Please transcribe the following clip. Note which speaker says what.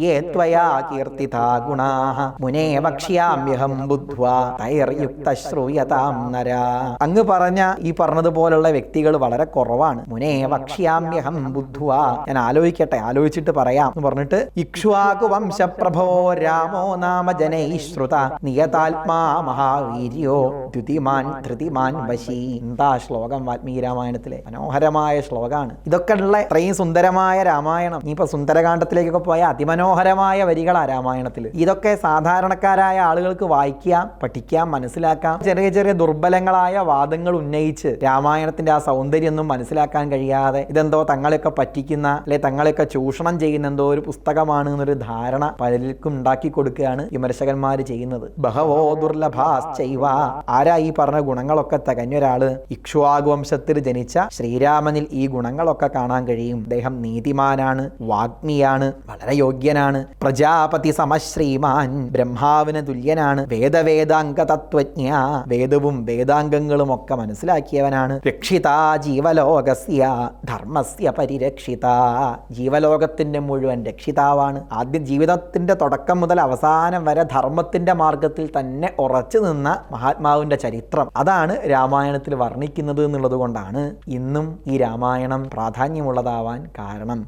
Speaker 1: യേ ത്വയാ കീർത്തിതാ മുനേ നര. അങ്ങ് പറഞ്ഞ ഈ പറഞ്ഞതുപോലുള്ള വ്യക്തികൾ വളരെ കുറവാണ്. മുനേ വക്ഷ്യാമ്യഹം ബുദ്ധ്വാ. ഞാൻ ആലോചിക്കട്ടെ ആലോചിച്ചിട്ട് പറയാം എന്ന് പറഞ്ഞിട്ട് ഇക്ഷ്വാകു വംശപ്രഭോ രാമോ നാമ ജനൈശ്രുത. നിയതാത്മാ മഹാവീര്യോ ദ്യുതിമാൻ ധൃതിമാൻ വശി. എന്താ ശ്ലോകം വാൽമീകി രാമായണത്തിലെ മനോഹരമായ ശ്ലോകമാണ് ഇതൊക്കെ ഉള്ള ഇത്രയും സുന്ദരമായ രാമായണം ഇനിയിപ്പോ സുന്ദരകാന്ഡത്തിലേക്കൊക്കെ പോയ അതിമനോഹരമായ വരികളാ രാമായണത്തിൽ ഇതൊക്കെ സാധാരണക്കാരായ ആളുകൾക്ക് വായിക്കാം പഠിക്കാം മനസ്സിലാക്കാം. ചെറിയ ചെറിയ ദുർബലങ്ങളായ വാദങ്ങൾ ഉന്നയിച്ച് രാമായണത്തിന്റെ ആ സൗന്ദര്യമൊന്നും മനസ്സിലാക്കാൻ കഴിയാതെ ഇതെന്തോ തങ്ങളെയൊക്കെ പറ്റിക്കുന്ന അല്ലെ തങ്ങളെയൊക്കെ ചൂഷണം ചെയ്യുന്ന എന്തോ ഒരു പുസ്തകമാണ് എന്നൊരു ധാരണ പലർക്കും ഉണ്ടാക്കി കൊടുക്കുകയാണ് വിമർശകന്മാർ ചെയ്യുന്നത്. ബഹവോ ദുർലഭാശ്ചൈവ. ആരാ ഈ പറഞ്ഞ ഗുണങ്ങളൊക്കെ തികഞ്ഞ ഒരാൾ ഇക്ഷ്വാകു വംശത്തിൽ ജനിച്ച ശ്രീരാമനിൽ ഈ ഗുണങ്ങളൊക്കെ കാണാൻ കഴിയും. അദ്ദേഹം നീതിമാനാണ്. വാഗ്മിയാണ് വളരെ യോഗ്യനാണ്. പ്രജാപതി സമശ്രീമാൻ ബ്രഹ്മാവിന് തുല്യനാണ്. വേദവേദാംഗ തത്വജ്ഞ വേദവും വേദാംഗങ്ങളും ഒക്കെ മനസ്സിലാക്കിയവനാണ്. രക്ഷിത ജീവലോകസ്യ ധർമ്മസ്യ പരിരക്ഷിത. ജീവലോകത്തിന്റെ മുഴുവൻ രക്ഷിതാവാണ്. ആദ്യം ജീവിതത്തിന്റെ തുടക്കം മുതൽ അവസാനം വരെ ധർമ്മത്തിന്റെ മാർഗത്തിൽ തന്നെ ഉറച്ചു നിന്ന മഹാത്മാവിന്റെ ചരിത്രം. അതാണ് രാമായണത്തിൽ വർണിക്കുന്നത് എന്നുള്ളത് കൊണ്ടാണ് ഇന്നും ഈ രാമായണം പ്രാധാന്യമുള്ളതാവാൻ കാരണം.